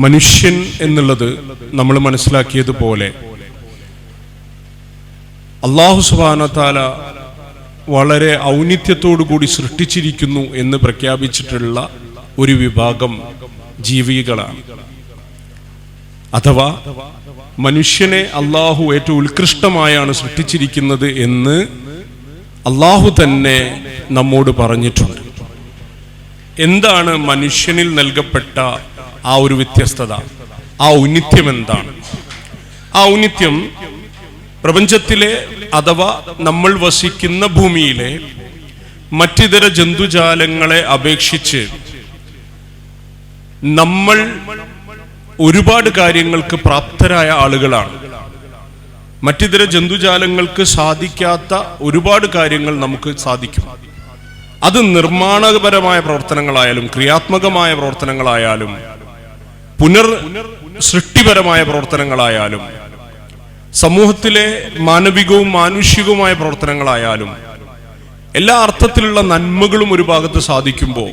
മനുഷ്യൻ എന്നുള്ളത് നമ്മൾ മനസ്സിലാക്കിയതുപോലെ. അള്ളാഹു സുബാനത്താല വളരെ കൂടി സൃഷ്ടിച്ചിരിക്കുന്നു എന്ന് പ്രഖ്യാപിച്ചിട്ടുള്ള ഒരു വിഭാഗം ജീവികളാണ്. അഥവാ മനുഷ്യനെ അള്ളാഹു ഏറ്റവും ഉത്കൃഷ്ടമായാണ് സൃഷ്ടിച്ചിരിക്കുന്നത് എന്ന് അള്ളാഹു തന്നെ നമ്മോട് പറഞ്ഞിട്ടുണ്ട്. എന്താണ് മനുഷ്യനിൽ നൽകപ്പെട്ട ആ ഒരു വ്യത്യസ്തത ആ ഔന്നിത്യം എന്താണ്? ആ ഔന്നിത്യം പ്രപഞ്ചത്തിലെ അഥവാ നമ്മൾ വസിക്കുന്ന ഭൂമിയിലെ മറ്റിതര ജന്തുജാലങ്ങളെ അപേക്ഷിച്ച് നമ്മൾ ഒരുപാട് കാര്യങ്ങൾക്ക് പ്രാപ്തരായ ആളുകളാണ്. മറ്റിതര ജന്തുജാലങ്ങൾക്ക് സാധിക്കാത്ത ഒരുപാട് കാര്യങ്ങൾ നമുക്ക് സാധിക്കും. അത് നിർമ്മാണപരമായ പ്രവർത്തനങ്ങളായാലും ക്രിയാത്മകമായ പ്രവർത്തനങ്ങളായാലും പുനർ സൃഷ്ടിപരമായ പ്രവർത്തനങ്ങളായാലും സമൂഹത്തിലെ മാനവികവും മാനുഷികവുമായ പ്രവർത്തനങ്ങളായാലും എല്ലാ അർത്ഥത്തിലുള്ള നന്മകളും ഒരു ഭാഗത്ത് സാധിക്കുമ്പോൾ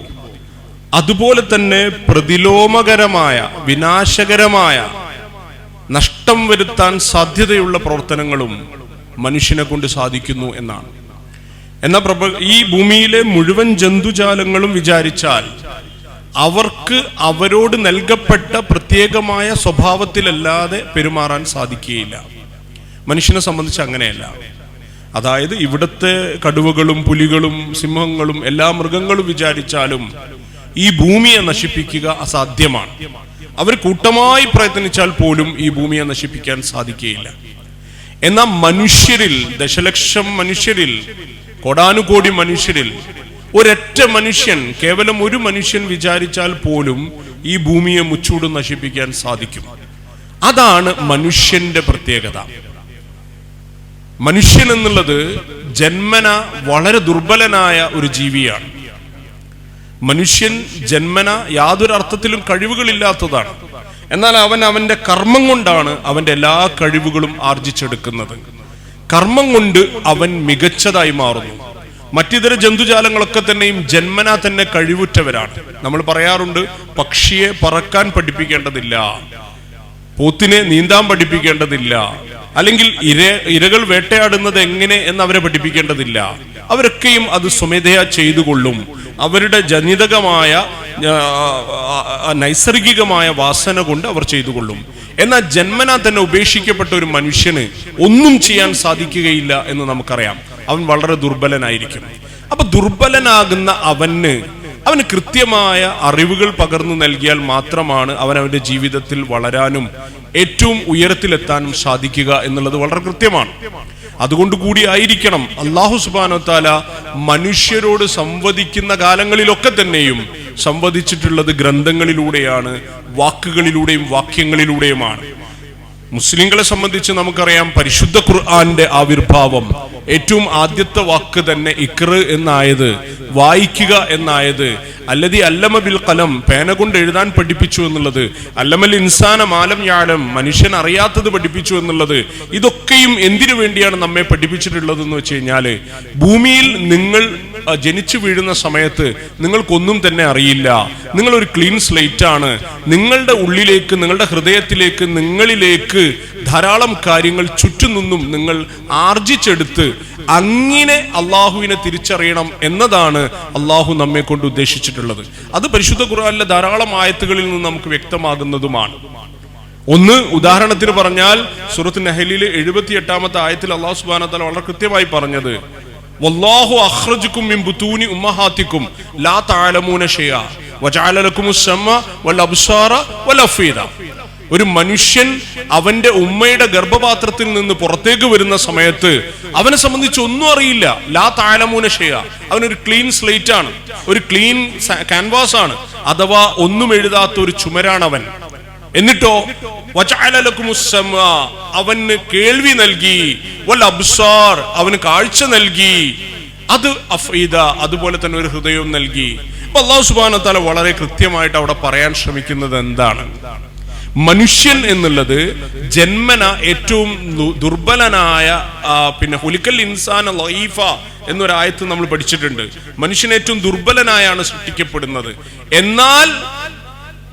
അതുപോലെ തന്നെ പ്രതിലോമകരമായ വിനാശകരമായ നഷ്ടം വരുത്താൻ സാധ്യതയുള്ള പ്രവർത്തനങ്ങളും മനുഷ്യനെ കൊണ്ട് സാധിക്കുന്നു എന്നാണ്. എന്നാൽ പ്രഭ ഈ ഭൂമിയിലെ മുഴുവൻ ജന്തുജാലങ്ങളും വിചാരിച്ചാൽ അവർക്ക് അവരോട് നൽകപ്പെട്ട പ്രത്യേകമായ സ്വഭാവത്തിലല്ലാതെ പെരുമാറാൻ സാധിക്കുകയില്ല. മനുഷ്യനെ സംബന്ധിച്ച് അങ്ങനെയല്ല. അതായത് ഇവിടുത്തെ കടുവകളും പുലികളും സിംഹങ്ങളും എല്ലാ മൃഗങ്ങളും വിചാരിച്ചാലും ഈ ഭൂമിയെ നശിപ്പിക്കുക അസാധ്യമാണ്. അവർ കൂട്ടമായി പ്രയത്നിച്ചാൽ പോലും ഈ ഭൂമിയെ നശിപ്പിക്കാൻ സാധിക്കുകയില്ല. എന്നാൽ മനുഷ്യരിൽ ദശലക്ഷം മനുഷ്യരിൽ കോടാനുകോടി മനുഷ്യരിൽ ഒരൊറ്റ മനുഷ്യൻ കേവലം ഒരു മനുഷ്യൻ വിചാരിച്ചാൽ പോലും ഈ ഭൂമിയെ മുച്ചൂട് നശിപ്പിക്കാൻ സാധിക്കും. അതാണ് മനുഷ്യന്റെ പ്രത്യേകത. മനുഷ്യൻ എന്നുള്ളത് ജന്മന വളരെ ദുർബലനായ ഒരു ജീവിയാണ്. മനുഷ്യൻ ജന്മന യാതൊരു അർത്ഥത്തിലും കഴിവുകളില്ലാത്തതാണ്. എന്നാൽ അവൻ അവന്റെ കർമ്മം കൊണ്ടാണ് അവന്റെ എല്ലാ കഴിവുകളും ആർജിച്ചെടുക്കുന്നത്. കർമ്മം കൊണ്ട് അവൻ മികച്ചതായി മാറുന്നു. മറ്റിതര ജന്തുജാലങ്ങളൊക്കെ തന്നെയും ജന്മനാ തന്നെ കഴിവുറ്റവരാണ്. നമ്മൾ പറയാറുണ്ട് പക്ഷിയെ പറക്കാൻ പഠിപ്പിക്കേണ്ടതില്ല പോത്തിനെ നീന്താൻ പഠിപ്പിക്കേണ്ടതില്ല അല്ലെങ്കിൽ ഇര ഇരകൾ വേട്ടയാടുന്നത് എങ്ങനെ എന്ന് അവരെ പഠിപ്പിക്കേണ്ടതില്ല. അവരൊക്കെയും അത് സ്വമേധയാ ചെയ്തുകൊള്ളും. അവരുടെ ജനിതകമായ നൈസർഗികമായ വാസന കൊണ്ട് അവർ ചെയ്തുകൊള്ളും. എന്നാൽ ജന്മനാ തന്നെ ഉപേക്ഷിക്കപ്പെട്ട ഒരു മനുഷ്യന് ഒന്നും ചെയ്യാൻ സാധിക്കുകയില്ല എന്ന് നമുക്കറിയാം. അവൻ വളരെ ദുർബലനായിരിക്കും. അപ്പൊ ദുർബലനാകുന്ന അവന് അവന് കൃത്യമായ അറിവുകൾ പകർന്നു നൽകിയാൽ മാത്രമാണ് അവൻ അവന്റെ ജീവിതത്തിൽ വളരാനും ഏറ്റവും ഉയരത്തിലെത്താനും സാധിക്കുക എന്നുള്ളത് വളരെ കൃത്യമാണ്. അതുകൊണ്ട് കൂടി ആയിരിക്കണം. അള്ളാഹു സുബാനോ മനുഷ്യരോട് സംവദിക്കുന്ന കാലങ്ങളിലൊക്കെ തന്നെയും സംവദിച്ചിട്ടുള്ളത് ഗ്രന്ഥങ്ങളിലൂടെയാണ് വാക്കുകളിലൂടെയും വാക്യങ്ങളിലൂടെയുമാണ്. മുസ്ലിങ്ങളെ സംബന്ധിച്ച് നമുക്കറിയാം പരിശുദ്ധ ഖുർആന്റെ ആവിർഭാവം ഏറ്റവും ആദ്യത്തെ വാക്ക് തന്നെ ഇക്ര എന്നായത് വായിക്കുക എന്നായത് അല്ലതി അല്ലമ ബിൽ കലം പേന കൊണ്ട് എഴുതാൻ പഠിപ്പിച്ചു എന്നുള്ളത് അല്ലമൽ ഇൻസാന മാലം ഞാലം മനുഷ്യൻ അറിയാത്തത് പഠിപ്പിച്ചു എന്നുള്ളത് ഇതൊക്കെയും എന്തിനു വേണ്ടിയാണ് നമ്മെ പഠിപ്പിച്ചിട്ടുള്ളത് എന്ന് വെച്ച് ഭൂമിയിൽ നിങ്ങൾ ജനിച്ചു വീഴുന്ന സമയത്ത് നിങ്ങൾക്കൊന്നും തന്നെ അറിയില്ല. നിങ്ങളൊരു ക്ലീൻ സ്ലേറ്റ് ആണ്. നിങ്ങളുടെ ഉള്ളിലേക്ക് നിങ്ങളുടെ ഹൃദയത്തിലേക്ക് നിങ്ങളിലേക്ക് ധാരാളം കാര്യങ്ങൾ ചുറ്റും നിന്നും നിങ്ങൾ ആർജിച്ചെടുത്ത് അങ്ങനെ അള്ളാഹുവിനെ തിരിച്ചറിയണം എന്നതാണ് അള്ളാഹു നമ്മെ കൊണ്ട് ഉദ്ദേശിച്ചിട്ടുള്ളത്. അത് പരിശുദ്ധ ഖുർആനിലെ ധാരാളം ആയത്തുകളിൽ നിന്ന് നമുക്ക് വ്യക്തമാകുന്നതുമാണ്. ഒന്ന് ഉദാഹരണത്തിന് പറഞ്ഞാൽ സുറത്ത് നഹലിലെ എഴുപത്തി എട്ടാമത്തെ ആയത്തിൽ അള്ളാഹു സുബാന വളരെ കൃത്യമായി പറഞ്ഞത് വല്ലാഹു അഹ്റജുക്കും മിൻ ബുതൂനി ഉമ്മഹാത്തിക്കും ലാ വൽ അഫീദ. ഒരു മനുഷ്യൻ അവന്റെ ഉമ്മയുടെ ഗർഭപാത്രത്തിൽ നിന്ന് പുറത്തേക്ക് വരുന്ന സമയത്ത് അവനെ സംബന്ധിച്ച് ഒന്നും അറിയില്ല. ലാ താലമൂന ഷെയ അവനൊരു ക്ലീൻ സ്ലേറ്റ് ആണ് ഒരു ക്ലീൻ ക്യാൻവാസ് ആണ്. അഥവാ ഒന്നും എഴുതാത്ത ഒരു ചുമരാണ് അവൻ എന്നിട്ടോ അവന് കേൾവി നൽകി വൽ അബ്സാർ അവന് കാഴ്ച നൽകി അത് അഫീദ അതുപോലെ തന്നെ ഒരു ഹൃദയവും നൽകി. അള്ളാഹു സുബാന തല വളരെ കൃത്യമായിട്ട് അവിടെ പറയാൻ ശ്രമിക്കുന്നത് എന്താണ്? മനുഷ്യൻ എന്നുള്ളത് ജന്മന ഏറ്റവും ദുർബലനായ പിന്നെ ഹുലിക്കൽ ഇൻസാൻ ലൈഫ എന്നൊരായത്ത് നമ്മൾ പഠിച്ചിട്ടുണ്ട്. മനുഷ്യൻ ഏറ്റവും ദുർബലനായാണ് സൃഷ്ടിക്കപ്പെടുന്നത്. എന്നാൽ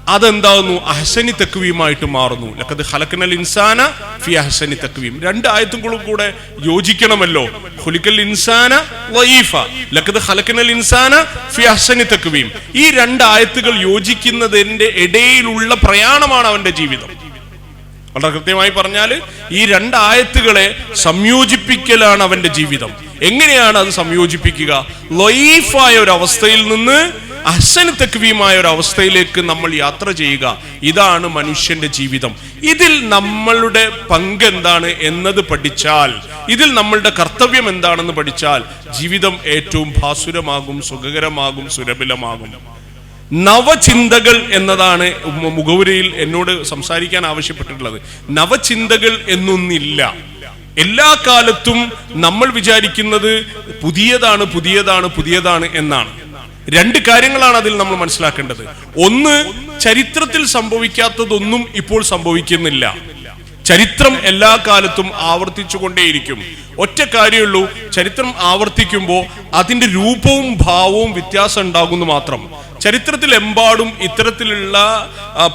അതെന്താകുന്നു അഹസനി തക്വീമായിട്ട് മാറുന്നു. ലക്കത് ഹലക്കനൽ ഇൻസാന ഫി അഹസനി തക്വീം. രണ്ട് ആയത്തുകളും കൂടെ യോജിക്കണമല്ലോ. ഹുലിക്കൽ ഇൻസാന വൈഫ ലക്കത് ഹലക്കനൽ ഇൻസാന ഫി അഹസനി തക്വീം. ഈ രണ്ട് ആയത്തുകൾ യോജിക്കുന്നതിന്റെ ഇടയിലുള്ള പ്രയാണമാണ് അവന്റെ ജീവിതം. വളരെ കൃത്യമായി പറഞ്ഞാൽ ഈ രണ്ട് ആയത്തുകളെ സംയോജിപ്പിക്കലാണ് അവന്റെ ജീവിതം. എങ്ങനെയാണ് അത് സംയോജിപ്പിക്കുക? ലൈഫായ ഒരു അവസ്ഥയിൽ നിന്ന് അഹ്സൻ തക്വീമായ ഒരു അവസ്ഥയിലേക്ക് നമ്മൾ യാത്ര ചെയ്യുക. ഇതാണ് മനുഷ്യന്റെ ജീവിതം. ഇതിൽ നമ്മളുടെ പങ്ക് എന്താണ് എന്നത് പഠിച്ചാൽ ഇതിൽ നമ്മളുടെ കർത്തവ്യം എന്താണെന്ന് പഠിച്ചാൽ ജീവിതം ഏറ്റവും ഭാസുരമാകും സുഖകരമാകും സുരഭിലമാകും. നവചിന്തകൾ എന്നതാണ് മുഖവുരയിൽ എന്നോട് സംസാരിക്കാൻ ആവശ്യപ്പെട്ടിട്ടുള്ളത്. നവചിന്തകൾ എന്നൊന്നില്ല. എല്ലാ കാലത്തും നമ്മൾ വിചാരിക്കുന്നത് പുതിയതാണ് പുതിയതാണ് പുതിയതാണ് എന്നാണ്. രണ്ട് കാര്യങ്ങളാണ് അതിൽ നമ്മൾ മനസ്സിലാക്കേണ്ടത്. ഒന്ന് ചരിത്രത്തിൽ സംഭവിക്കാത്തതൊന്നും ഇപ്പോൾ സംഭവിക്കുന്നില്ല. ചരിത്രം എല്ലാ കാലത്തും ആവർത്തിച്ചുകൊണ്ടേയിരിക്കും. ഒറ്റ കാര്യമുള്ളൂ ചരിത്രം ആവർത്തിക്കുമ്പോൾ അതിന്റെ രൂപവും ഭാവവും വ്യത്യാസം ഉണ്ടാകുന്നു മാത്രം. ചരിത്രത്തിൽ എമ്പാടും ഇത്തരത്തിലുള്ള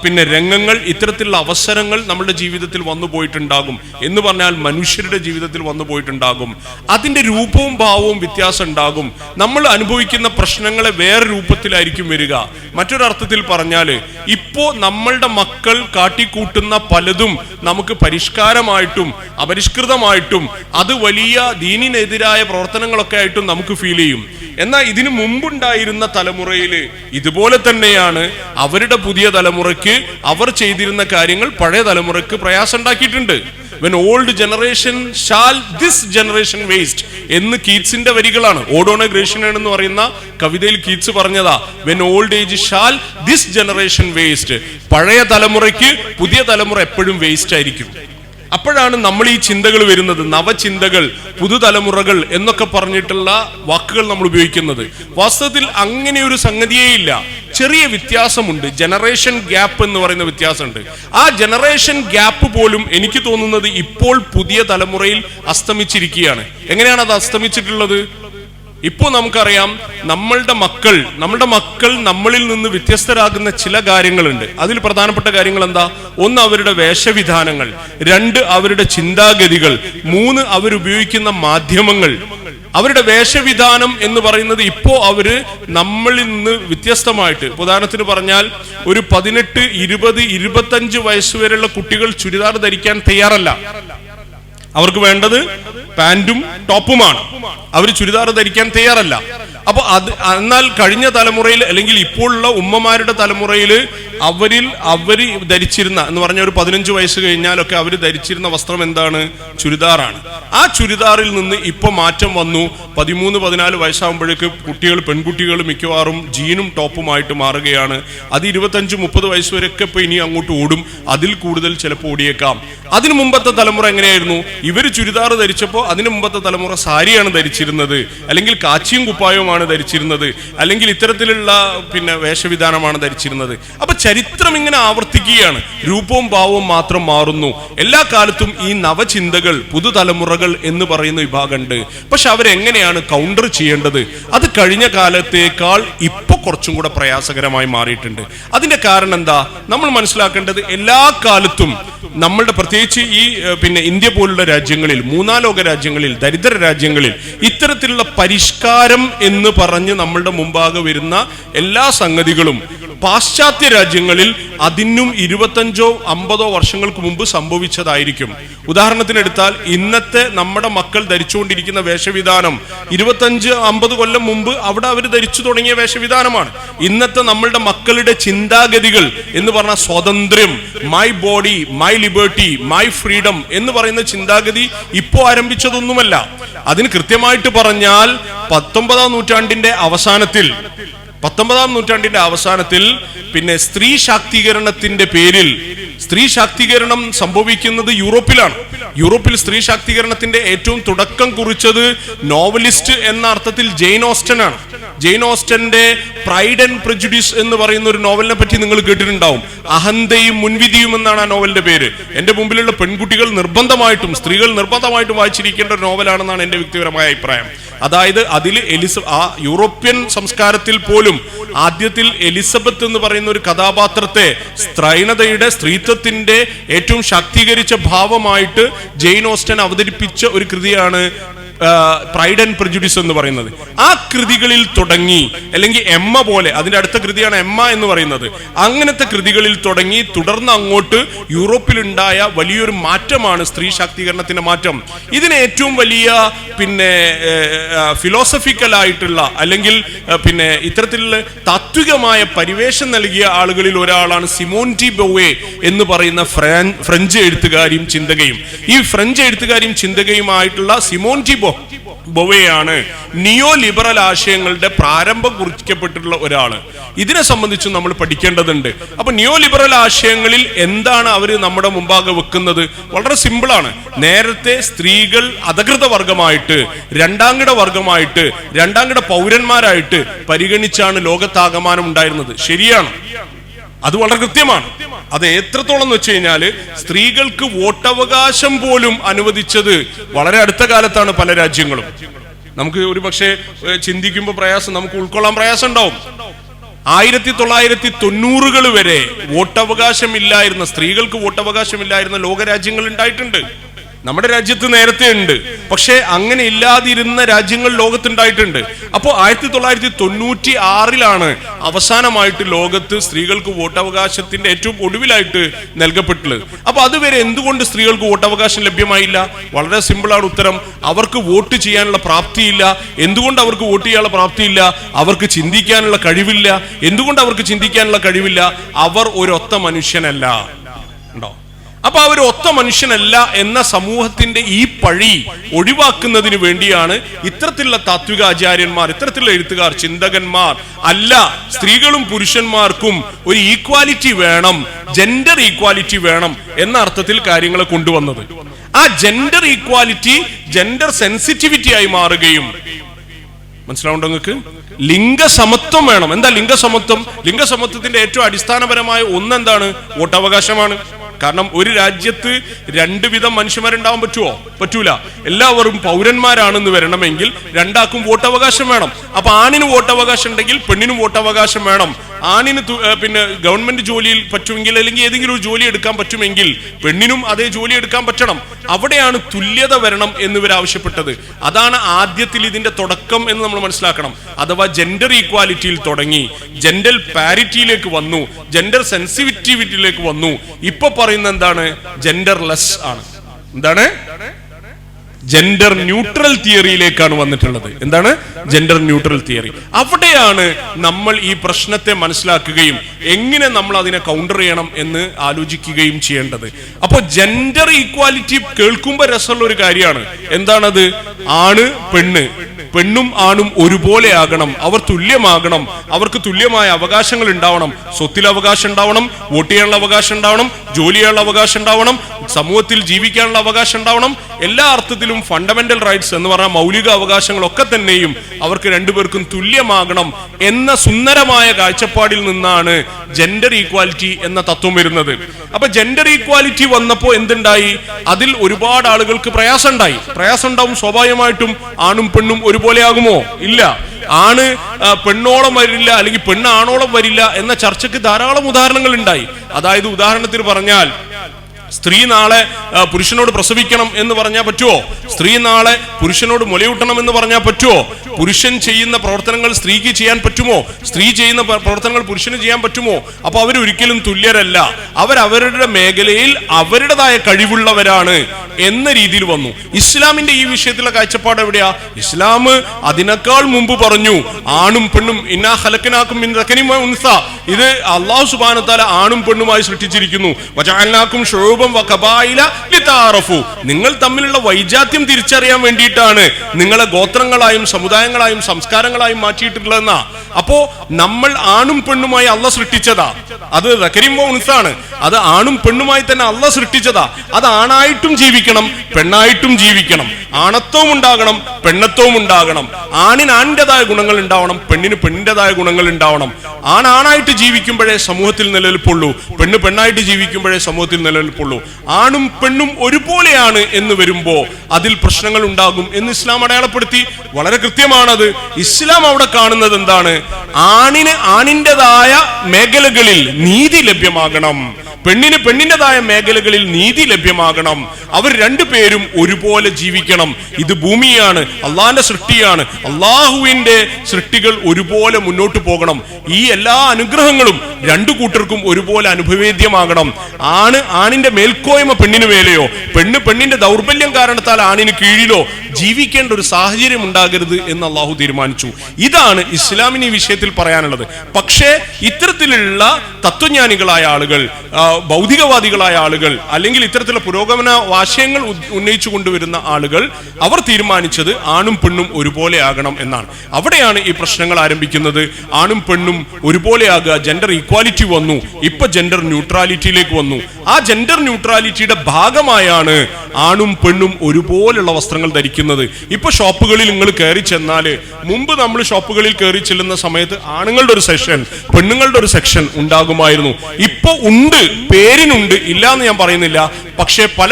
പിന്നെ രംഗങ്ങൾ ഇത്തരത്തിലുള്ള അവസരങ്ങൾ നമ്മുടെ ജീവിതത്തിൽ വന്നു പോയിട്ടുണ്ടാകും. എന്ന് പറഞ്ഞാൽ മനുഷ്യരുടെ ജീവിതത്തിൽ വന്നു പോയിട്ടുണ്ടാകും. അതിന്റെ രൂപവും ഭാവവും വ്യത്യാസം ഉണ്ടാകും. നമ്മൾ അനുഭവിക്കുന്ന പ്രശ്നങ്ങളെ വേറെ രൂപത്തിലായിരിക്കും വരിക. മറ്റൊരർത്ഥത്തിൽ പറഞ്ഞാൽ ഇപ്പോൾ നമ്മളുടെ മക്കൾ കാട്ടിക്കൂട്ടുന്ന പലതും നമുക്ക് പരിഷ്കാരമായിട്ടും അപരിഷ്കൃതമായിട്ടും അത് വലിയ ദീനിനെതിരായ പ്രവർത്തനങ്ങളൊക്കെ ആയിട്ടും നമുക്ക് ഫീൽ ചെയ്യും. എന്നാൽ ഇതിനു മുമ്പുണ്ടായിരുന്ന തലമുറയിൽ ഇതുപോലെ തന്നെയാണ് അവരുടെ പുതിയ തലമുറയ്ക്ക് അവർ ചെയ്തിരുന്ന കാര്യങ്ങൾ പഴയ തലമുറയ്ക്ക് പ്രയാസം ഉണ്ടാക്കിയിട്ടുണ്ട് when old generation shall this generation waste എന്ന് കീറ്റ്സിന്റെ വരികളാണ്. ഓഡോണ ഗ്രേഷൻ എന്ന് പറയുന്ന കവിതയിൽ കീറ്റ്സ് പറഞ്ഞതാ when old age shall this generation waste പഴയ തലമുറയ്ക്ക് പുതിയ തലമുറ എപ്പോഴും വേസ്റ്റ് ആയിരിക്കും. അപ്പോഴാണ് നമ്മൾ ഈ ചിന്തകൾ വരുന്നത്. നവചിന്തകൾ പുതുതലമുറകൾ എന്നൊക്കെ പറഞ്ഞിട്ടുള്ള വാക്കുകൾ നമ്മൾ ഉപയോഗിക്കുന്നത്. വാസ്തവത്തിൽ അങ്ങനെ ഒരു സംഗതിയേ ഇല്ല. ചെറിയ വ്യത്യാസമുണ്ട്. ജനറേഷൻ ഗ്യാപ്പ് എന്ന് പറയുന്ന വ്യത്യാസമുണ്ട്. ആ ജനറേഷൻ ഗ്യാപ്പ് പോലും എനിക്ക് തോന്നുന്നത് ഇപ്പോൾ പുതിയ തലമുറയിൽ അസ്തമിച്ചിരിക്കുകയാണ്. എങ്ങനെയാണ് അത് അസ്തമിച്ചിട്ടുള്ളത്? ഇപ്പോൾ നമുക്കറിയാം നമ്മളുടെ മക്കൾ നമ്മളുടെ മക്കൾ നമ്മളിൽ നിന്ന് വ്യത്യസ്തരാകുന്ന ചില കാര്യങ്ങളുണ്ട്. അതിൽ പ്രധാനപ്പെട്ട കാര്യങ്ങൾ എന്താ ഒന്ന് അവരുടെ വേഷവിധാനങ്ങൾ രണ്ട് അവരുടെ ചിന്താഗതികൾ മൂന്ന് അവരുപയോഗിക്കുന്ന മാധ്യമങ്ങൾ. അവരുടെ വേഷവിധാനം എന്ന് പറയുന്നത് ഇപ്പോ അവർ നമ്മളിൽ നിന്ന് വ്യത്യസ്തമായിട്ട് ഉദാഹരണത്തിന് പറഞ്ഞാൽ ഒരു പതിനെട്ട് ഇരുപത് ഇരുപത്തഞ്ച് വയസ്സുവരെയുള്ള കുട്ടികൾ ചുരിദാർ ധരിക്കാൻ തയ്യാറല്ല. അവർക്ക് വേണ്ടത് പാന്റും ടോപ്പുമാണ്. അവർ ചുരിദാർ ധരിക്കാൻ തയ്യാറല്ല. അപ്പൊ അത് എന്നാൽ കഴിഞ്ഞ തലമുറയിൽ അല്ലെങ്കിൽ ഇപ്പോഴുള്ള ഉമ്മമാരുടെ തലമുറയിൽ അവരിൽ അവർ ധരിച്ചിരുന്ന എന്ന് പറഞ്ഞ ഒരു പതിനഞ്ച് വയസ്സ് കഴിഞ്ഞാലൊക്കെ അവർ ധരിച്ചിരുന്ന വസ്ത്രം എന്താണ്? ചുരിദാറാണ്. ആ ചുരിദാറിൽ നിന്ന് ഇപ്പൊ മാറ്റം വന്നു. പതിമൂന്ന് പതിനാല് വയസ്സാകുമ്പോഴേക്ക് കുട്ടികൾ പെൺകുട്ടികൾ മിക്കവാറും ജീനും ടോപ്പുമായിട്ട് മാറുകയാണ്. അത് ഇരുപത്തഞ്ച് മുപ്പത് വയസ്സ് വരെയൊക്കെ ഇപ്പൊ ഇനി അങ്ങോട്ട് ഓടും. അതിൽ കൂടുതൽ ചിലപ്പോൾ ഓടിയേക്കാം. അതിനു മുമ്പത്തെ തലമുറ എങ്ങനെയായിരുന്നു? ഇവർ ചുരിദാർ ധരിച്ചപ്പോൾ അതിനു മുമ്പത്തെ തലമുറ സാരിയാണ് ധരിച്ചിരുന്നത്. അല്ലെങ്കിൽ കാച്ചിയും കുപ്പായവുമാണ് ധരിച്ചിരുന്നത്. അല്ലെങ്കിൽ ഇത്തരത്തിലുള്ള പിന്നെ വേഷവിധാനമാണ് ധരിച്ചിരുന്നത്. അപ്പൊ ചരിത്രം ഇങ്ങനെ ആവർത്തിക്കുകയാണ്. രൂപവും ഭാവവും മാത്രം മാറുന്നു. എല്ലാ കാലത്തും ഈ നവചിന്തകൾ പുതുതലമുറകൾ എന്ന് പറയുന്ന വിഭാഗമുണ്ട്. പക്ഷെ അവരെങ്ങനെയാണ് കൗണ്ടർ ചെയ്യേണ്ടത്? അത് കഴിഞ്ഞ കാലത്തേക്കാൾ ഇപ്പൊ കുറച്ചും കൂടെ പ്രയാസകരമായി മാറിയിട്ടുണ്ട്. അതിന്റെ കാരണം എന്താ? നമ്മൾ മനസ്സിലാക്കേണ്ടത് എല്ലാ കാലത്തും നമ്മളുടെ പ്രത്യേകിച്ച് ഈ പിന്നെ ഇന്ത്യ പോലുള്ള രാജ്യങ്ങളിൽ മൂന്നാം ലോക രാജ്യങ്ങളിൽ ദരിദ്ര രാജ്യങ്ങളിൽ ഇത്തരത്തിലുള്ള പരിഷ്കാരം എന്ന് പറഞ്ഞ് നമ്മളുടെ മുമ്പാകെ വരുന്ന എല്ലാ സംഗതികളും പാശ്ചാത്യ രാജ്യങ്ങളിൽ അതിനും ഇരുപത്തഞ്ചോ അമ്പതോ വർഷങ്ങൾക്ക് മുമ്പ് സംഭവിച്ചതായിരിക്കും. ഉദാഹരണത്തിനെടുത്താൽ ഇന്നത്തെ നമ്മുടെ മക്കൾ ധരിച്ചുകൊണ്ടിരിക്കുന്ന വേഷവിധാനം ഇരുപത്തഞ്ച് അമ്പത് കൊല്ലം മുമ്പ് അവിടെ അവർ ധരിച്ചു തുടങ്ങിയ വേഷവിധാനമാണ്. ഇന്നത്തെ നമ്മളുടെ മക്കളുടെ ചിന്താഗതികൾ എന്ന് പറഞ്ഞ സ്വാതന്ത്ര്യം my body my liberty my freedom എന്ന് പറയുന്ന ചിന്താഗതി ഇപ്പോ ആരംഭിച്ചതൊന്നുമല്ല. അതിന് കൃത്യമായിട്ട് പറഞ്ഞാൽ പത്തൊമ്പതാം നൂറ്റാണ്ടിന്റെ അവസാനത്തിൽ പത്തൊമ്പതാം നൂറ്റാണ്ടിന്റെ അവസാനത്തിൽ പിന്നെ സ്ത്രീ ശാക്തീകരണത്തിന്റെ പേരിൽ സ്ത്രീ ശാക്തീകരണം സംഭവിക്കുന്നത് യൂറോപ്പിലാണ്. യൂറോപ്പിൽ സ്ത്രീ ശാക്തീകരണത്തിന്റെ ഏറ്റവും തുടക്കം കുറിച്ചത് നോവലിസ്റ്റ് എന്ന അർത്ഥത്തിൽ ജെയിൻ ഓസ്റ്റൻ ആണ്. ജെയിൻ ഓസ്റ്റന്റെ പ്രൈഡ് ആൻഡ് പ്രജുഡീസ് എന്ന് പറയുന്ന ഒരു നോവലിനെ പറ്റി നിങ്ങൾ കേട്ടിട്ടുണ്ടാവും. അഹന്തയും മുൻവിധിയും എന്നാണ് ആ നോവലിന്റെ പേര്. എന്റെ മുമ്പിലുള്ള പെൺകുട്ടികൾ നിർബന്ധമായിട്ടും സ്ത്രീകൾ നിർബന്ധമായിട്ടും വായിച്ചിരിക്കേണ്ട ഒരു നോവലാണെന്നാണ് എന്റെ വ്യക്തിപരമായ അഭിപ്രായം. അതായത് അതിൽ എലിസ ആ യൂറോപ്യൻ സംസ്കാരത്തിൽ പോലും ആദ്യത്തിൽ എലിസബത്ത് എന്ന് പറയുന്ന ഒരു കഥാപാത്രത്തെ സ്ത്രൈണതയുടെ സ്ത്രീത്വത്തിന്റെ ഏറ്റവും ശാക്തീകരിച്ച ഭാവമായിട്ട് ജെയിൻ ഓസ്റ്റൻ അവതരിപ്പിച്ച ഒരു കൃതിയാണ് പ്രൈഡ് ആൻഡ് പ്രജുഡിസ് എന്ന് പറയുന്നത്. ആ കൃതികളിൽ തുടങ്ങി അല്ലെങ്കിൽ എമ്മ പോലെ അതിന്റെ അടുത്ത കൃതിയാണ് എമ്മ എന്ന് പറയുന്നത്. അങ്ങനത്തെ കൃതികളിൽ തുടങ്ങി തുടർന്ന് അങ്ങോട്ട് യൂറോപ്പിലുണ്ടായ വലിയൊരു മാറ്റമാണ് സ്ത്രീ ശാക്തീകരണത്തിന്റെ മാറ്റം. ഇതിന് ഏറ്റവും വലിയ പിന്നെ ഫിലോസഫിക്കലായിട്ടുള്ള അല്ലെങ്കിൽ പിന്നെ ഇത്തരത്തിലുള്ള താത്വികമായ പരിവേഷം നൽകിയ ആളുകളിൽ ഒരാളാണ് സിമോൺ ടി ബോവെ എന്ന് പറയുന്ന ഫ്രഞ്ച് എഴുത്തുകാരിയും ചിന്തകയും. ഈ ഫ്രഞ്ച് എഴുത്തുകാരിയും ചിന്തകയുമായിട്ടുള്ള സിമോൺ ടി ബോ ബൊവെയാണ്. നിയോ ലിബറൽ ആശയങ്ങളുടെ പ്രാരംഭം കുറിക്കപ്പെട്ടിട്ടുള്ള ഒരാൾ. ഇതിനെ സംബന്ധിച്ച് നമ്മൾ പഠിക്കേണ്ടതുണ്ട്. അപ്പൊ നിയോ ലിബറൽ ആശയങ്ങളിൽ എന്താണ് അവർ നമ്മുടെ മുമ്പാകെ വെക്കുന്നത്? വളരെ സിമ്പിളാണ്. നേരത്തെ സ്ത്രീകൾ അധകൃത വർഗമായിട്ട് രണ്ടാംകിട വർഗമായിട്ട് രണ്ടാംകിട പൗരന്മാരായിട്ട് പരിഗണിച്ചാണ് ലോകത്താകമാനം ഉണ്ടായിരുന്നത്. ശരിയാണ്? അത് വളരെ കൃത്യമാണ്. അത് എത്രത്തോളം എന്ന് വെച്ച് കഴിഞ്ഞാൽ സ്ത്രീകൾക്ക് വോട്ടവകാശം പോലും അനുവദിച്ചത് വളരെ അടുത്ത കാലത്താണ് പല രാജ്യങ്ങളും. നമുക്ക് ഒരു പക്ഷേ ചിന്തിക്കുമ്പോൾ പ്രയാസം നമുക്ക് ഉൾക്കൊള്ളാൻ പ്രയാസം ഉണ്ടാവും. ആയിരത്തി തൊള്ളായിരത്തി തൊണ്ണൂറുകൾ വരെ വോട്ടവകാശം ഇല്ലായിരുന്ന സ്ത്രീകൾക്ക് വോട്ടവകാശം ഇല്ലായിരുന്ന ലോകരാജ്യങ്ങൾ ഉണ്ടായിട്ടുണ്ട്. നമ്മുടെ രാജ്യത്ത് നേരത്തെ ഉണ്ട്. പക്ഷേ അങ്ങനെ ഇല്ലാതിരുന്ന രാജ്യങ്ങൾ ലോകത്തുണ്ടായിട്ടുണ്ട്. അപ്പോൾ ആയിരത്തി തൊള്ളായിരത്തി തൊണ്ണൂറ്റി ആറിലാണ് അവസാനമായിട്ട് ലോകത്ത് സ്ത്രീകൾക്ക് വോട്ടവകാശത്തിന്റെ ഏറ്റവും ഒടുവിലായിട്ട് നൽകപ്പെട്ടുള്ളത്. അപ്പൊ അതുവരെ എന്തുകൊണ്ട് സ്ത്രീകൾക്ക് വോട്ടവകാശം ലഭ്യമായില്ല? വളരെ സിമ്പിളാണ് ഉത്തരം. അവർക്ക് വോട്ട് ചെയ്യാനുള്ള പ്രാപ്തിയില്ല. എന്തുകൊണ്ട് അവർക്ക് വോട്ട് ചെയ്യാനുള്ള പ്രാപ്തിയില്ല? അവർക്ക് ചിന്തിക്കാനുള്ള കഴിവില്ല. എന്തുകൊണ്ട് അവർക്ക് ചിന്തിക്കാനുള്ള കഴിവില്ല? അവർ ഒരൊത്ത മനുഷ്യനല്ല. ഉണ്ടോ? അപ്പൊ അവർ ഒത്ത മനുഷ്യനല്ല എന്ന സമൂഹത്തിന്റെ ഈ പഴി ഒഴിവാക്കുന്നതിന് വേണ്ടിയാണ് ഇത്തരത്തിലുള്ള താത്വിക ആചാര്യന്മാർ ഇത്തരത്തിലുള്ള എഴുത്തുകാർ ചിന്തകന്മാർ അല്ല സ്ത്രീകളും പുരുഷന്മാർക്കും ഒരു ഈക്വാലിറ്റി വേണം ജെൻഡർ ഈക്വാലിറ്റി വേണം എന്ന അർത്ഥത്തിൽ കാര്യങ്ങളെ കൊണ്ടുവന്നത്. ആ ജെൻഡർ ഈക്വാലിറ്റി ജെൻഡർ സെൻസിറ്റിവിറ്റി ആയി മാറുകയും മനസ്സിലാവുണ്ടോ നിങ്ങൾക്ക്? ലിംഗസമത്വം വേണം. എന്താ ലിംഗസമത്വം? ലിംഗസമത്വത്തിന്റെ ഏറ്റവും അടിസ്ഥാനപരമായ ഒന്ന് എന്താണ് വോട്ടവകാശമാണ്. കാരണം ഒരു രാജ്യത്ത് രണ്ട് വിധം മനുഷ്യന്മാരുണ്ടാവാൻ പറ്റുമോ പറ്റൂല. എല്ലാവരും പൗരന്മാരാണെന്ന് വരണമെങ്കിൽ രണ്ടാക്കും വോട്ടവകാശം വേണം. അപ്പൊ ആണിന് വോട്ടവകാശം ഉണ്ടെങ്കിൽ പെണ്ണിനും വോട്ടവകാശം വേണം. ആണിന് പിന്നെ ഗവൺമെന്റ് ജോലിയിൽ പറ്റുമെങ്കിൽ അല്ലെങ്കിൽ ഏതെങ്കിലും ഒരു ജോലി എടുക്കാൻ പറ്റുമെങ്കിൽ പെണ്ണിനും അതേ ജോലി എടുക്കാൻ പറ്റണം. അവിടെയാണ് തുല്യത വരണം എന്നിവർ ആവശ്യപ്പെട്ടത്. അതാണ് ആദ്യത്തിൽ ഇതിന്റെ തുടക്കം എന്ന് നമ്മൾ മനസ്സിലാക്കണം. അഥവാ ജെൻഡർ ഈക്വാലിറ്റിയിൽ തുടങ്ങി. ജെൻഡർ പാരിറ്റിയിലേക്ക് വന്നു. ജെൻഡർ സെൻസിറ്റിവിറ്റിയിലേക്ക് വന്നു. ഇപ്പൊ പറയുന്ന എന്താണ്? ജെൻഡർലെസ് ആണ്. എന്താണ്? ജെൻഡർ ന്യൂട്രൽ തിയറിയിലേക്കാണ് വന്നിട്ടുള്ളത്. എന്താണ്? ജെൻഡർ ന്യൂട്രൽ തിയറി അവിടെയാണ് നമ്മൾ ഈ പ്രശ്നത്തെ മനസ്സിലാക്കുകയും എങ്ങനെ നമ്മൾ അതിനെ കൗണ്ടർ ചെയ്യണം എന്ന് ആലോചിക്കുകയും ചെയ്യേണ്ടത്. അപ്പോൾ ജെൻഡർ ഈക്വാലിറ്റി കേൾക്കുമ്പോൾ രസമുള്ള ഒരു കാര്യമാണ്. എന്താണത്? ആണ് പെണ്ണ്. പെണ്ണും ആണും ഒരുപോലെ ആകണം. അവർ തുല്യമാകണം. അവർക്ക് തുല്യമായ അവകാശങ്ങൾ ഉണ്ടാവണം. സ്വത്തിൽ അവകാശം ഉണ്ടാവണം വോട്ട് ചെയ്യാനുള്ള അവകാശം ഉണ്ടാവണം ജോലി ചെയ്യാനുള്ള അവകാശം ഉണ്ടാവണം സമൂഹത്തിൽ ജീവിക്കാനുള്ള അവകാശം ഉണ്ടാവണം. എല്ലാ അർത്ഥത്തിലും ഫണ്ടമെന്റൽ റൈറ്റ്സ് എന്ന് പറഞ്ഞ മൗലിക അവകാശങ്ങളൊക്കെ തന്നെയും അവർക്ക് രണ്ടുപേർക്കും തുല്യമാകണം എന്ന സുന്ദരമായ കാഴ്ചപ്പാടിൽ നിന്നാണ് ജെൻഡർ ഈക്വാലിറ്റി എന്ന തത്വം വരുന്നത്. അപ്പൊ ജെൻഡർ ഈക്വാലിറ്റി വന്നപ്പോൾ എന്തുണ്ടായി? അതിൽ ഒരുപാട് ആളുകൾക്ക് പ്രയാസം ഉണ്ടായി പ്രയാസം ഉണ്ടാവും സ്വാഭാവികമായിട്ടും ആണും പെണ്ണും ഒരുപോലെ ആകുമോ ഇല്ല. ആണ് പെണ്ണോളം വരില്ല അല്ലെങ്കിൽ പെണ്ണ് ആണോളം വരില്ല എന്ന ചർച്ചയ്ക്ക് ധാരാളം ഉദാഹരണങ്ങൾ ഉണ്ടായി. അതായത് ഉദാഹരണത്തിന് പറഞ്ഞാൽ സ്ത്രീ നാളെ പുരുഷനോട് പ്രസവിക്കണം എന്ന് പറഞ്ഞാൽ പറ്റുമോ സ്ത്രീ നാളെ പുരുഷനോട് മുലയൂട്ടണം എന്ന് പറഞ്ഞാൽ പറ്റുമോ പുരുഷൻ ചെയ്യുന്ന പ്രവർത്തനങ്ങൾ സ്ത്രീക്ക് ചെയ്യാൻ പറ്റുമോ? സ്ത്രീ ചെയ്യുന്ന പ്രവർത്തനങ്ങൾ പുരുഷന് ചെയ്യാൻ പറ്റുമോ? അപ്പൊ അവരൊരിക്കലും തുല്യരല്ല. അവരവരുടെ മേഖലയിൽ അവരുടേതായ കഴിവുള്ളവരാണ് എന്ന രീതിയിൽ വന്നു. ഇസ്ലാമിന്റെ ഈ വിഷയത്തിലെ കാഴ്ചപ്പാട് എവിടെയാ? ഇസ്ലാം അതിനേക്കാൾ മുമ്പ് പറഞ്ഞു ആണും പെണ്ണും ഇന്നാ ഹലക്കനാക്കും ഇത് അള്ളാഹു സുബാനത്താല ആണും പെണ്ണുമായി സൃഷ്ടിച്ചിരിക്കുന്നു. വജഅൽനാക്കും നിങ്ങൾ തമ്മിലുള്ള വൈജാത്യം തിരിച്ചറിയാൻ വേണ്ടിയിട്ടാണ് നിങ്ങളെ ഗോത്രങ്ങളായും സമുദായങ്ങളായും സംസ്കാരങ്ങളായും മാറ്റിയിട്ടുള്ളതെന്നാ. അപ്പോ നമ്മൾ ആണും പെണ്ണുമായി അല്ല സൃഷ്ടിച്ചതാ. അത് റക്കരിമ്പോ ഉൻസാണ് അത് ആണും പെണ്ണുമായി തന്നെ അല്ല സൃഷ്ടിച്ചതാ. അത് ആണായിട്ടും ജീവിക്കണം പെണ്ണായിട്ടും ജീവിക്കണം. ആണത്വം ഉണ്ടാകണം പെണ്ണത്വവും ഉണ്ടാകണം. ആണിന് ആണിന്റെതായ ഗുണങ്ങൾ ഉണ്ടാവണം പെണ്ണിന് പെണ്ണിന്റെതായ ഗുണങ്ങൾ ഉണ്ടാവണം. ആണാണായിട്ട് ജീവിക്കുമ്പോഴേ സമൂഹത്തിൽ നിലനിൽപ്പുള്ളൂ പെണ്ണ് പെണ്ണായിട്ട് ജീവിക്കുമ്പോഴേ സമൂഹത്തിൽ നിലനിൽപ്പുള്ളൂ. ആണും പെണ്ണും ഒരുപോലെയാണ് എന്ന് വരുമ്പോ അതിൽ പ്രശ്നങ്ങൾ ഉണ്ടാകും എന്ന് ഇസ്ലാം അടയാളപ്പെടുത്തി. വളരെ കൃത്യമാണത്. ഇസ്ലാം അവിടെ കാണുന്നത് എന്താണ്? ആണിന് ആണിന്റെതായ മേഖലകളിൽ നീതി ലഭ്യമാകണം. പെണ്ണിന് പെണ്ണിന്റെതായ മേഖലകളിൽ നീതി ലഭ്യമാകണം. അവർ രണ്ടുപേരും ഒരുപോലെ ജീവിക്കണം. ഇത് ഭൂമിയാണ് അള്ളാഹിന്റെ സൃഷ്ടിയാണ്. അള്ളാഹുവിന്റെ സൃഷ്ടികൾ ഒരുപോലെ മുന്നോട്ട് പോകണം. ഈ എല്ലാ അനുഗ്രഹങ്ങളും രണ്ടു കൂട്ടർക്കും ഒരുപോലെ അനുഭവേദ്യമാകണം. ആണ് ആണിന്റെ മേൽക്കോയ്മ പെണ്ണിന് മേലെയോ? പെണ്ണ് പെണ്ണിന്റെ ദൗർബല്യം കാരണത്താൽ ആണിന് കീഴിലോ? ജീവിക്കേണ്ട ഒരു സാഹചര്യം ഉണ്ടാകരുത് എന്ന് അള്ളാഹു തീരുമാനിച്ചു. ഇതാണ് ഇസ്ലാമിന് ഈ വിഷയത്തിൽ പറയാനുള്ളത്. പക്ഷേ ഇത്തരത്തിലുള്ള തത്വജ്ഞാനികളായ ആളുകൾ ഭൗതികവാദികളായ ആളുകൾ അല്ലെങ്കിൽ ഇത്തരത്തിലുള്ള പുരോഗമന ആശയങ്ങൾ ഉന്നയിച്ചു കൊണ്ടുവരുന്ന ആളുകൾ അവർ തീരുമാനിച്ചത് ആണും പെണ്ണും ഒരുപോലെ ആകണം എന്നാണ്. അവിടെയാണ് ഈ പ്രശ്നങ്ങൾ ആരംഭിക്കുന്നത്. ആണും പെണ്ണും ഒരുപോലെ ആകുക. ജെൻഡർ ഈക്വാലിറ്റി വന്നു. ഇപ്പൊ ജെൻഡർ ന്യൂട്രാലിറ്റിയിലേക്ക് വന്നു. ആ ജെൻഡർ ന്യൂട്രാലിറ്റിയുടെ ഭാഗമായാണ് ആണും പെണ്ണും ഒരുപോലെയുള്ള വസ്ത്രങ്ങൾ ധരിക്കുന്നത്. ഇപ്പൊ ഷോപ്പുകളിൽ നിങ്ങൾ കയറി ചെന്നാൽ മുമ്പ് നമ്മൾ ഷോപ്പുകളിൽ കയറി ചെല്ലുന്ന സമയത്ത് ആണുങ്ങളുടെ ഒരു സെക്ഷൻ പെണ്ണുങ്ങളുടെ ഒരു സെക്ഷൻ ഉണ്ടാകുമായിരുന്നു. ഇപ്പൊ ഉണ്ട് പേരിനുണ്ട് ഇല്ല എന്ന് ഞാൻ പറയുന്നില്ല. പക്ഷേ പല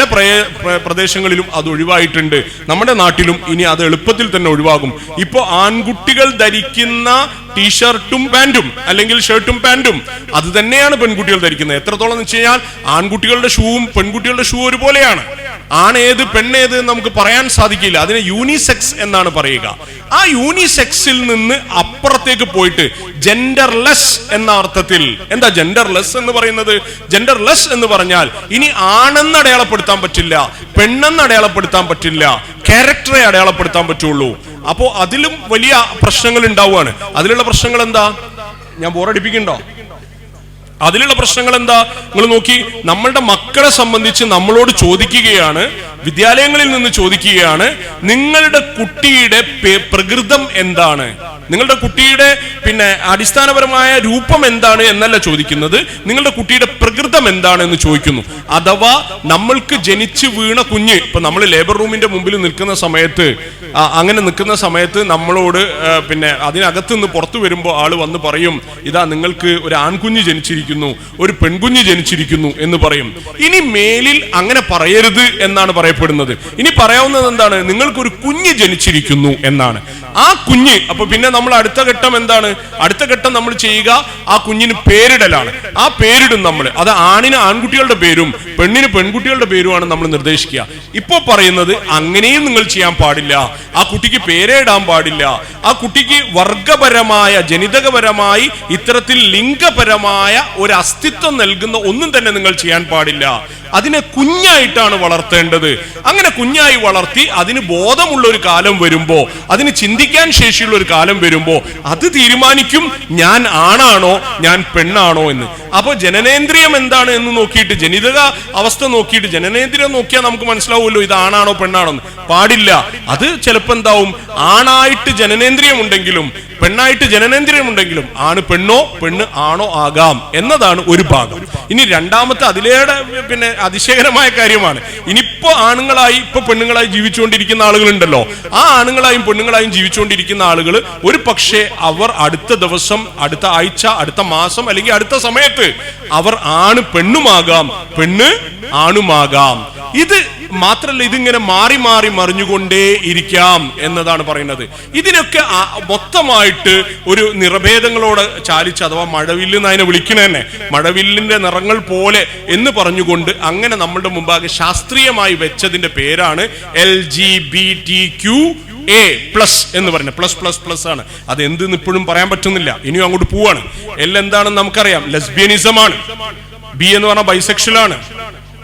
പ്രദേശങ്ങളിലും അത് ഒഴിവായിട്ടുണ്ട്. നമ്മുടെ നാട്ടിലും ഇനി അത് എളുപ്പത്തിൽ തന്നെ ഒഴിവാകും. ഇപ്പൊ ആൺകുട്ടികൾ ധരിക്കുന്ന ടീഷർട്ടും പാന്റും അല്ലെങ്കിൽ ഷർട്ടും പാന്റും അത് തന്നെയാണ് പെൺകുട്ടികൾ ധരിക്കുന്നത്. എത്രത്തോളം എന്ന് വെച്ച് കഴിഞ്ഞാൽ ആൺകുട്ടികളുടെ ഷൂവും പെൺകുട്ടികളുടെ ഷൂ ഒരുപോലെയാണ്. ആണേത് പെണ്ണേത് നമുക്ക് പറയാൻ സാധിക്കില്ല. അതിനെ യൂണിസെക്സ് എന്നാണ് പറയുക. ആ യൂണിസെക്സിൽ നിന്ന് അപ്പുറത്തേക്ക് പോയിട്ട് ജെൻഡർലെസ് എന്ന അർത്ഥത്തിൽ എന്താ ജെൻഡർലെസ് എന്ന് പറയുന്നത്? ജെൻഡർലെസ് എന്ന് പറഞ്ഞാൽ ഇനി ആണെന്ന് അടയാളപ്പെടുത്താൻ പറ്റില്ല പെണ്ണെന്ന് അടയാളപ്പെടുത്താൻ പറ്റില്ല ക്യാരക്ടറെ അടയാളപ്പെടുത്താൻ പറ്റുള്ളൂ. അപ്പോ അതിലും വലിയ പ്രശ്നങ്ങൾ ഉണ്ടാവുകയാണ്. അതിലുള്ള പ്രശ്നങ്ങൾ എന്താ? ഞാൻ ബോറടിപ്പിക്കണ്ടോ അതിലുള്ള പ്രശ്നങ്ങൾ എന്താ? നിങ്ങൾ നോക്കി നമ്മളുടെ മക്കളെ സംബന്ധിച്ച് നമ്മളോട് ചോദിക്കുകയാണ് വിദ്യാലയങ്ങളിൽ നിന്ന് ചോദിക്കുകയാണ് നിങ്ങളുടെ കുട്ടിയുടെ പ്രകൃതം എന്താണ്? നിങ്ങളുടെ കുട്ടിയുടെ പിന്നെ അടിസ്ഥാനപരമായ രൂപം എന്താണ് എന്നല്ല ചോദിക്കുന്നത്. നിങ്ങളുടെ കുട്ടിയുടെ പ്രകൃതം എന്താണെന്ന് ചോദിക്കുന്നു. അഥവാ നമ്മൾക്ക് ജനിച്ചു വീണ കുഞ്ഞ് ഇപ്പൊ നമ്മൾ ലേബർ റൂമിന്റെ മുമ്പിൽ നിൽക്കുന്ന സമയത്ത് അങ്ങനെ നിൽക്കുന്ന സമയത്ത് നമ്മളോട് പിന്നെ അതിനകത്ത് നിന്ന് പുറത്തു വരുമ്പോൾ ആൾ വന്ന് പറയും ഇതാ നിങ്ങൾക്ക് ഒരു ആൺകുഞ്ഞ് ജനിച്ചിരിക്കുന്നു ഒരു പെൺകുഞ്ഞ് ജനിച്ചിരിക്കുന്നു എന്ന് പറയും. ഇനി മേലിൽ അങ്ങനെ പറയരുത് എന്നാണ് പറയപ്പെടുന്നത്. ഇനി പറയാവുന്നത് എന്താണ്? നിങ്ങൾക്കൊരു കുഞ്ഞ് ജനിച്ചിരിക്കുന്നു എന്നാണ്. ആ കുഞ്ഞ് അപ്പൊ പിന്നെ നമ്മൾ അടുത്ത ഘട്ടം എന്താണ്? അടുത്ത ഘട്ടം നമ്മൾ ചെയ്യുക ആ കുഞ്ഞിന് പേരിടലാണ്. ആ പേരിടും നമ്മൾ അത് ആണിന് ആൺകുട്ടികളുടെ പേരും പെണ്ണിന് പെൺകുട്ടികളുടെ പേരുമാണ് നമ്മൾ നിർദ്ദേശിക്കുക. ഇപ്പൊ പറയുന്നത് അങ്ങനെയും നിങ്ങൾ ചെയ്യാൻ പാടില്ല. ആ കുട്ടിക്ക് പേരേ ഇടാൻ പാടില്ല. ആ കുട്ടിക്ക് വർഗപരമായ ജനിതകപരമായി ഇത്തരത്തിൽ ലിംഗപരമായ ഒരു അസ്തിത്വം നൽകുന്ന ഒന്നും തന്നെ നിങ്ങൾ ചെയ്യാൻ പാടില്ല. അതിനെ കുഞ്ഞായിട്ടാണ് വളർത്തേണ്ടത്. അങ്ങനെ കുഞ്ഞായി വളർത്തി അതിന് ബോധമുള്ള ഒരു കാലം വരുമ്പോ അതിന് ചിന്തിക്കാൻ ശേഷിയുള്ള ഒരു കാലം വരുമ്പോ അത് തീരുമാനിക്കും ഞാൻ ആണാണോ ഞാൻ പെണ്ണാണോ എന്ന്. അപ്പൊ ജനനേന്ദ്രിയം എന്താണ് എന്ന് നോക്കിയിട്ട് ജനിതക അവസ്ഥ നോക്കിയിട്ട് ജനനേന്ദ്രിയം നോക്കിയാൽ നമുക്ക് മനസ്സിലാവുമല്ലോ ഇത് ആണാണോ പെണ്ണാണോ പാടില്ല. അത് ചിലപ്പോൾ എന്താവും? ആണായിട്ട് ജനനേന്ദ്രിയം ഉണ്ടെങ്കിലും പെണ്ണായിട്ട് ജനനേന്ദ്രിയം ഉണ്ടെങ്കിലും ആണ് പെണ്ണോ പെണ്ണ് ആണോ ആകാം എന്നതാണ് ഒരു ഭാഗം. ഇനി രണ്ടാമത്തെ അതിലേടെ പിന്നെ അതിശയകരമായ കാര്യമാണ്. ഇനിയിപ്പോ ആണുങ്ങളായി ഇപ്പൊ പെണ്ണുങ്ങളായി ജീവിച്ചുകൊണ്ടിരിക്കുന്ന ആളുകളുണ്ടല്ലോ. ആ ആണുങ്ങളായും പെണ്ണുങ്ങളായും ജീവിച്ചുകൊണ്ടിരിക്കുന്ന ആളുകൾ ഒരു പക്ഷേ അവർ അടുത്ത ദിവസം അടുത്ത ആഴ്ച അടുത്ത മാസം അല്ലെങ്കിൽ അടുത്ത സമയത്ത് അവർ ആണ് പെണ്ണുമാകാം പെണ്ണ് ആണുമാകാം. ഇത് മാത്രല്ല ഇതിങ്ങനെ മാറി മാറി മറിഞ്ഞുകൊണ്ടേ ഇരിക്കാം എന്നതാണ് പറയുന്നത്. ഇതിനൊക്കെ മൊത്തമായിട്ട് ഒരു നിറഭേദങ്ങളോട് ചാലിച്ച് അഥവാ മഴവില്ല് എന്ന് അതിനെ വിളിക്കണേ തന്നെ. മഴവില്ലിന്റെ നിറങ്ങൾ പോലെ എന്ന് പറഞ്ഞുകൊണ്ട് അങ്ങനെ നമ്മളുടെ മുമ്പാകെ ശാസ്ത്രീയമായി വെച്ചതിന്റെ പേരാണ് L G B T Q A plus എന്ന് പറയുന്നത്. പ്ലസ് പ്ലസ് പ്ലസ് ആണ്. അത് എന്തെന്ന് ഇപ്പോഴും പറയാൻ പറ്റുന്നില്ല. ഇനിയും അങ്ങോട്ട് പോവാണ്. എൽ എന്താണെന്ന് നമുക്കറിയാം. ലെസ്ബിയനിസം ആണ്. ബി എന്ന് പറഞ്ഞാൽ ബൈസെക്ഷൽ ആണ്.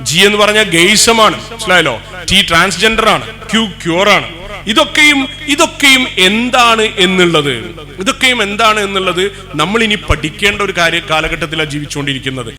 ജി എന്ന് പറഞ്ഞാൽ ഗെയ്സമാണ്. മനസ്സിലായല്ലോ? ടി ട്രാൻസ്ജെൻഡർ ആണ്. ക്യൂ ക്യൂർ ആണ്. ഇതൊക്കെയും ഇതൊക്കെയും എന്താണ് എന്നുള്ളത്? ഇതൊക്കെയും എന്താണ് എന്നുള്ളത് നമ്മൾ ഇനി പഠിക്കേണ്ട ഒരു കാര്യ കാലഘട്ടത്തിലാണ് ജീവിച്ചുകൊണ്ടിരിക്കുന്നത്.